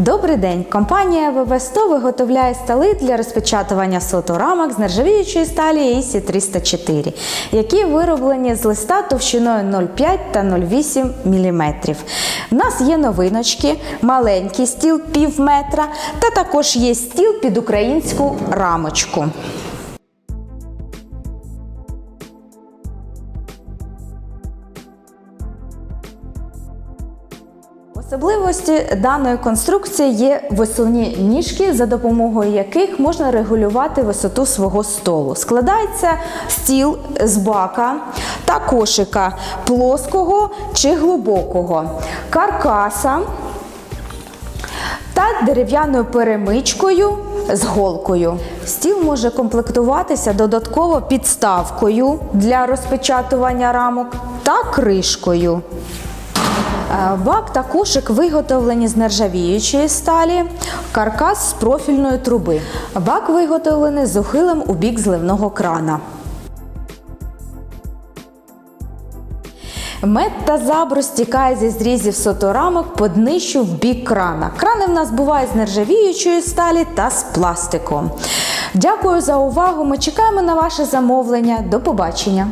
Добрий день! Компанія ВВ100 виготовляє столи для розпечатування соторамок з нержавіючої сталі AC 304, які вироблені з листа товщиною 0,5 та 0,8 мм. У нас є новиночки, маленький стіл пів метра, та також є стіл під українську рамочку. Особливості даної конструкції є висувні ніжки, за допомогою яких можна регулювати висоту свого столу. Складається стіл з бака та кошика плоского чи глибокого, каркаса та дерев'яною перемичкою з голкою. Стіл може комплектуватися додатково підставкою для розпечатування рамок та кришкою. Е, Бак та кошик виготовлені з нержавіючої сталі, каркас з профільної труби. Бак виготовлений з ухилем у бік зливного крана. Мед та забрус стікає зі зрізів соторамок по днищу в бік крана. Крани в нас бувають з нержавіючої сталі та з пластику. Дякую за увагу. Ми чекаємо на ваше замовлення. До побачення!